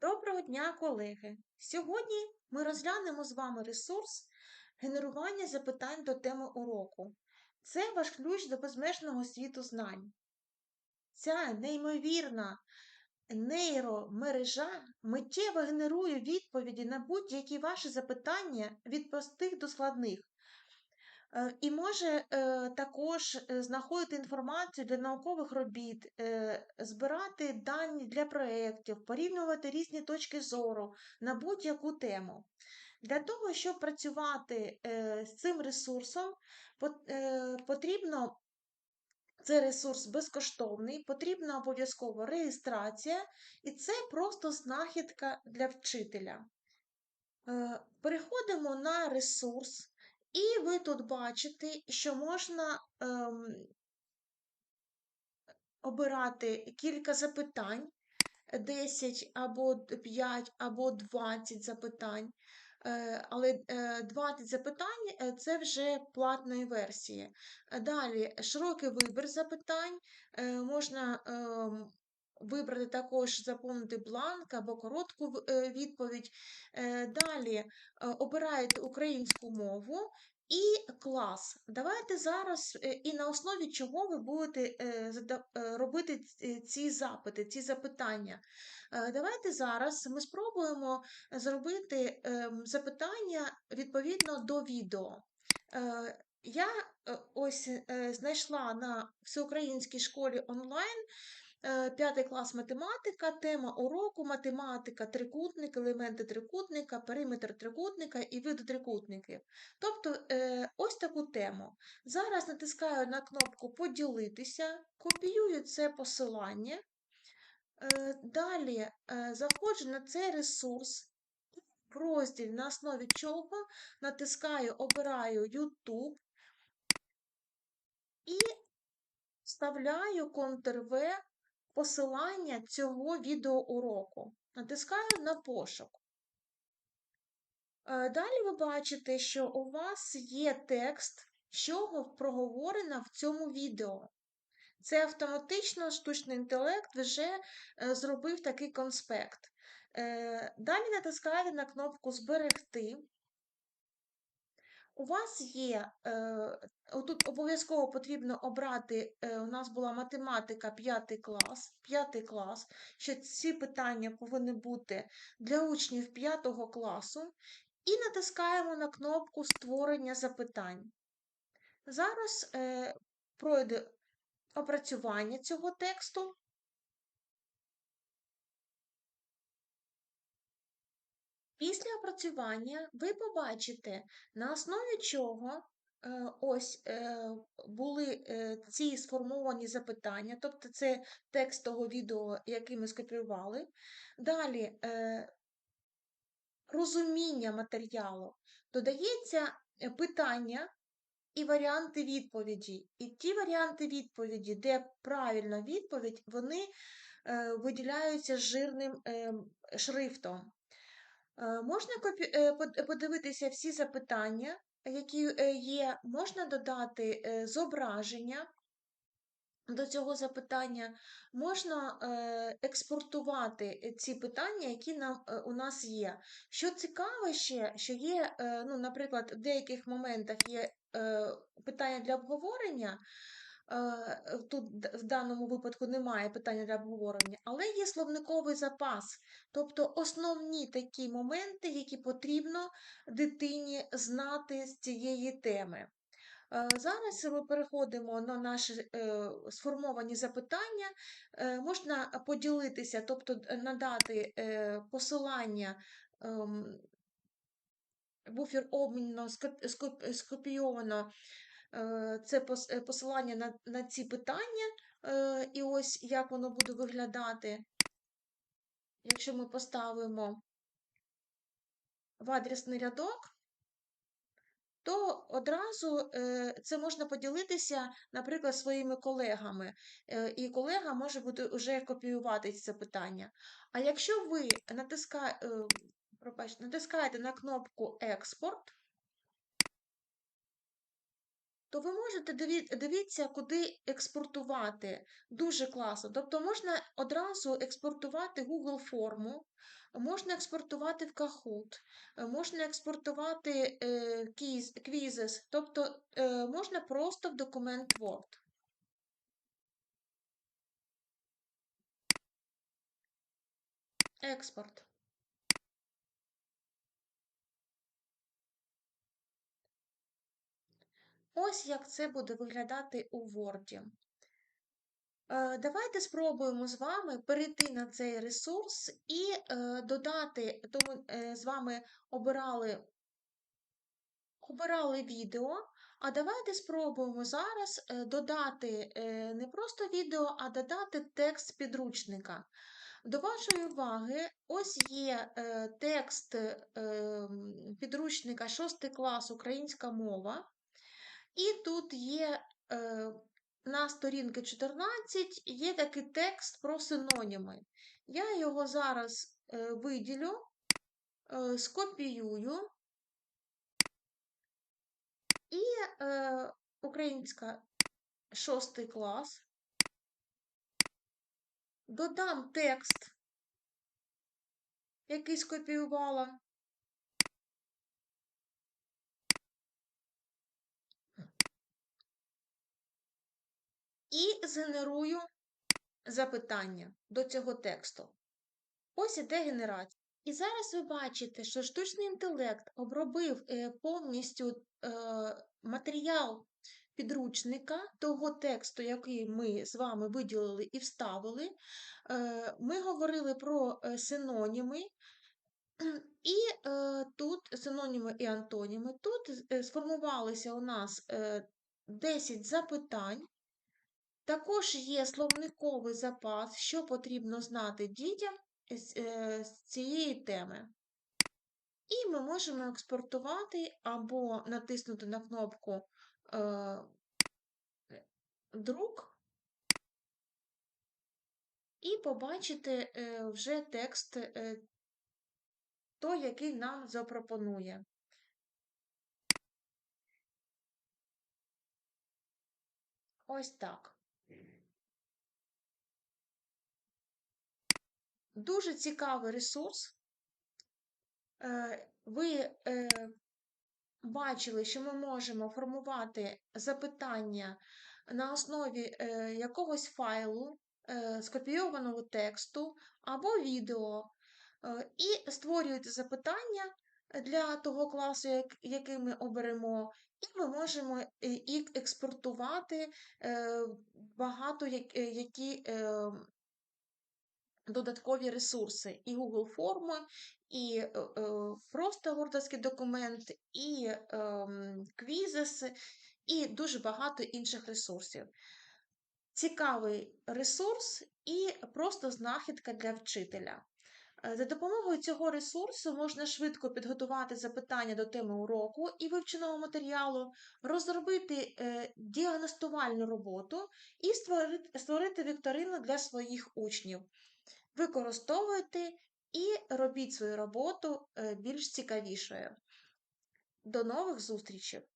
Доброго дня, колеги! Сьогодні ми розглянемо з вами ресурс генерування запитань до теми уроку. Це ваш ключ до безмежного світу знань. Ця неймовірна нейромережа миттєво генерує відповіді на будь-які ваші запитання від простих до складних. І може е, також знаходити інформацію для наукових робіт, збирати дані для проєктів, порівнювати різні точки зору на будь-яку тему. Для того, щоб працювати з цим ресурсом, потрібно це ресурс безкоштовний, потрібна обов'язково реєстрація, і це просто знахідка для вчителя. Е, Переходимо на ресурс, і ви тут бачите, що можна ем, обирати кілька запитань, 10 або 5, або 20 запитань. Е, Але е, 20 запитань е, це вже платної версії. Е, Далі широкий вибір запитань. Е, Можна ем, вибрати також заповнити бланк або коротку е, відповідь. Е, Далі е, обираєте українську мову і клас. Давайте зараз е, і на основі чого ви будете е, е, робити ці- запити, ці запитання. Давайте зараз ми спробуємо зробити ем, запитання відповідно до відео. Я ось знайшла на всеукраїнській школі онлайн п'ятий клас математика, тема уроку, математика, трикутник, елементи трикутника, периметр трикутника і види трикутників. Тобто е, ось таку тему. Зараз натискаю на кнопку Поділитися, копіюю це посилання. Е, Далі е, заходжу на цей ресурс, розділ на основі чого натискаю, обираю YouTube і вставляю Ctrl-V посилання цього відеоуроку. Натискаю на пошук. Е, Далі ви бачите, що у вас є текст, що проговорено в цьому відео. Це автоматично штучний інтелект вже е, зробив такий конспект. Е, Далі натискаєте на кнопку Зберегти. У вас є, тут обов'язково потрібно обрати, е, у нас була математика 5 клас, 5 клас, що ці питання повинні бути для учнів 5 класу, і натискаємо на кнопку Створення запитань. Зараз е, пройде опрацювання цього тексту. Після опрацювання ви побачите, на основі чого ось е, були е, ці сформовані запитання, тобто це текст того відео, який ми скопіювали. Далі е, розуміння матеріалу. Додається е, питання і варіанти відповіді. І ті варіанти відповіді, де правильна відповідь, вони е, виділяються жирним е, шрифтом. Е, Можна е, подивитися всі запитання, які е, є, можна додати е, зображення до цього запитання, можна е, експортувати ці питання, які нам, у нас є. Що цікаве ще, що є, ну, наприклад, в деяких моментах є питання для обговорення. Е, Тут в даному випадку немає питання для обговорення, але є словниковий запас, тобто основні такі моменти, які потрібно дитині знати з цієї теми. Е, Зараз ми переходимо на наші е, сформовані запитання. Можна поділитися, тобто надати посилання. ем, Буфер скоп- скопійовано це е, посилання на, на ці питання, е, і ось як воно буде виглядати, якщо ми поставимо в адресний рядок. то одразу е, це можна поділитися, наприклад, своїми колегами, е, і колега може бути вже копіювати ці запитання. А якщо ви натиска, е, натискаєте на кнопку Експорт, то ви можете дивіться, куди експортувати. Дуже класно. Тобто можна одразу експортувати Google форму, можна експортувати в Kahoot, можна експортувати е, Quiz- Quizzes, тобто е, можна просто в документ Word. Експорт. Ось як це буде виглядати у Word. Е, Давайте спробуємо з вами перейти на цей ресурс і е, додати, то ми е, з вами обирали, обирали відео, а давайте спробуємо зараз додати не просто відео, а додати текст підручника. До вашої уваги, ось є текст підручника 6 клас українська мова, і тут є е, на сторінки 14 є такий текст про синоніми. Я його зараз е, виділю, е, скопіюю і е, українська 6 клас. Додам текст, який скопіювала. І згенерую запитання до цього тексту. Ось іде генерація. І зараз ви бачите, що штучний інтелект обробив е, повністю е, матеріал підручника того тексту, який ми з вами виділили і вставили. Е, Ми говорили про синоніми, і е, тут синоніми і антоніми. Тут сформувалися у нас е, 10 запитань. Також є словниковий запас, що потрібно знати дітям з, е, з цієї теми. І ми можемо експортувати або натиснути на кнопку е, Друк і побачити е, вже текст е, той, який нам запропонує. Ось так. Дуже цікавий ресурс. Е, Ви е, бачили, що ми можемо формувати запитання на основі е, якогось файлу, скопійованого тексту або відео, і створюєте запитання для того класу, який ми оберемо, і ми можемо і експортувати багато які. Додаткові ресурси, і Google форми, і е, е, просто вордовський документ, і е, Quizzes, і дуже багато інших ресурсів. Цікавий ресурс і просто знахідка для вчителя. Е, За допомогою цього ресурсу можна швидко підготувати запитання до теми уроку і вивченого матеріалу, розробити е, діагностувальну роботу і створити вікторину для своїх учнів. Використовуйте і робіть свою роботу е, більш цікавішою. До нових зустрічей!